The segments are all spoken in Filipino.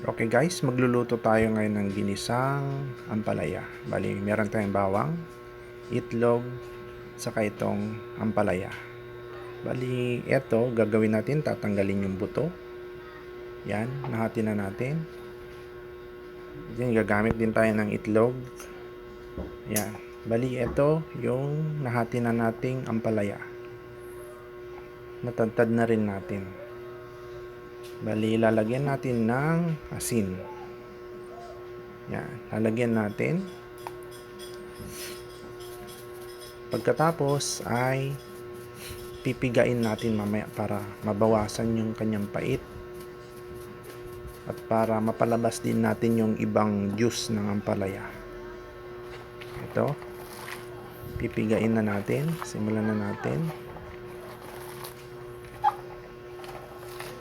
Okay guys, magluluto tayo ngayon ng ginisang ampalaya. Bali, meron tayong bawang, itlog, saka itong ampalaya. Bali, eto, gagawin natin, tatanggalin yung buto. Yan, nahati na natin. Yan, gagamit din tayo ng itlog. Yan. Bali, eto, yung nahati na nating ampalaya. Natantad na rin natin. Bali, lalagyan natin ng asin. Yan, lalagyan natin. Pagkatapos ay pipigain natin mamaya para mabawasan yung kanyang pait at para mapalabas din natin yung ibang juice ng ampalaya. Ito, pipigain na natin. Simulan na natin.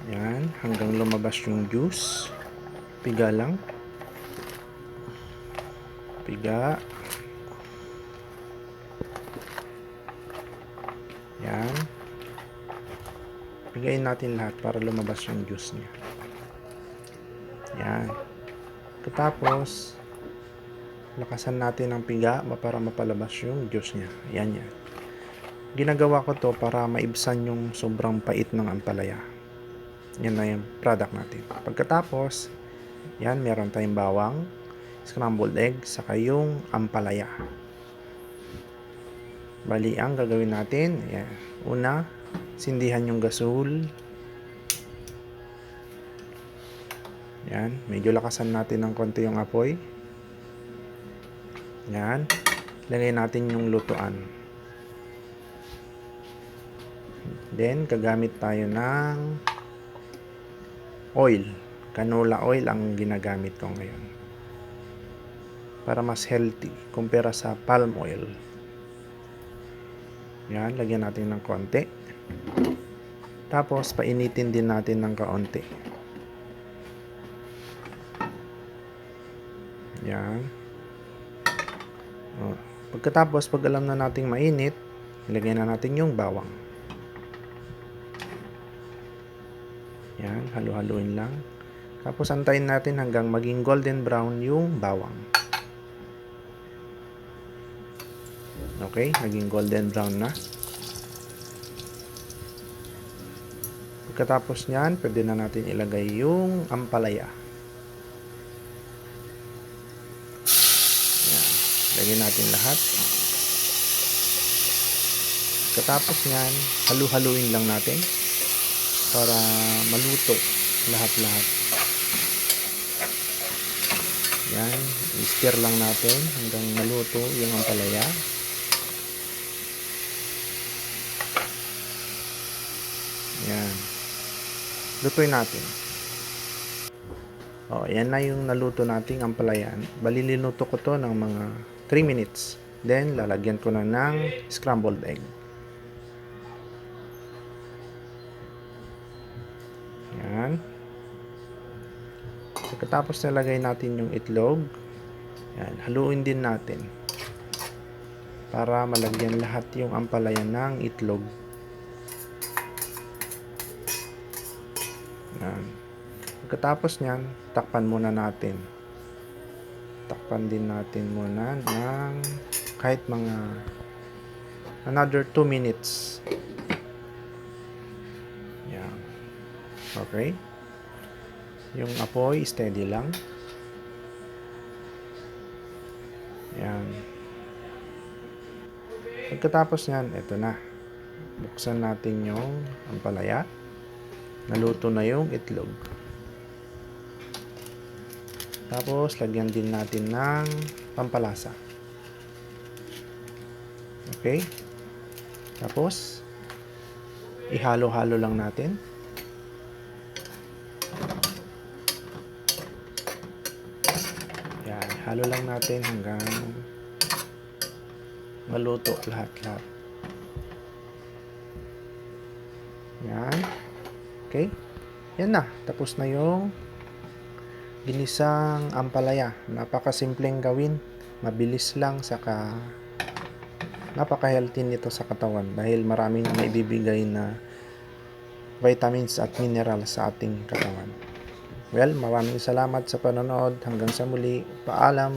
Yan, hanggang lumabas yung juice. Piga lang. Piga. Yan. Pigain natin lahat para lumabas yung juice niya. Yan. Katapos, lakasan natin ang piga para mapalabas yung juice niya. Yan yan. Ginagawa ko to para maibsan yung sobrang pait ng ampalaya. Yan na yung product natin. Pagkatapos, yan, meron tayong bawang, scrambled egg, saka yung ampalaya. Bali, ang gagawin natin, yan. Una, sindihan yung gasol. Yan, medyo lakasan natin ng konti yung apoy. Yan. Lagay natin yung lutuan. Then, gagamit tayo ng oil. Canola oil ang ginagamit ko ngayon. Para mas healthy kumpara sa palm oil. Yan, lagyan natin ng konti. Tapos, painitin din natin ng kaunti. Yan. O, pagkatapos, pag alam na nating mainit, ilagay na natin yung bawang. Yan, halu-haluin lang. Tapos antayin natin hanggang maging golden brown yung bawang. Okay, naging golden brown na. Pagkatapos niyan, pwede na natin ilagay yung ampalaya. Yan, lagyan natin lahat. Pagkatapos niyan, halu-haluin lang natin para maluto lahat-lahat. Yan, i-stir lang natin hanggang maluto yung ampalaya. Yan. Lutuin natin. Oh, yan na yung naluto nating ampalayan. Bali linuto ko to ng mga 3 minutes. Then, lalagyan ko na ng scrambled egg. Yan. Pagkatapos nalagay natin yung itlog, yan, haluin din natin para malagyan lahat yung ampalaya ng itlog. Yan. Pagkatapos niyan, takpan muna natin. Takpan din natin muna ng kahit mga another 2 minutes. Yan. Okay? Yung apoy, steady lang. Yan. Pagkatapos niyan, ito na. Buksan natin yung ampalaya. Naluto na yung itlog. Tapos, lagyan din natin ng pampalasa. Okay? Tapos, ihalo-halo lang natin. Yan, halo lang natin hanggang maluto lahat-lahat. Yan. Okay? Yan na. Tapos na yung ginisang ampalaya. Napakasimpleng gawin. Mabilis lang saka napaka-healthy nito sa katawan dahil maraming maibibigay na vitamins at mineral sa ating katawan. Well, maraming salamat sa panonood. Hanggang sa muli. Paalam.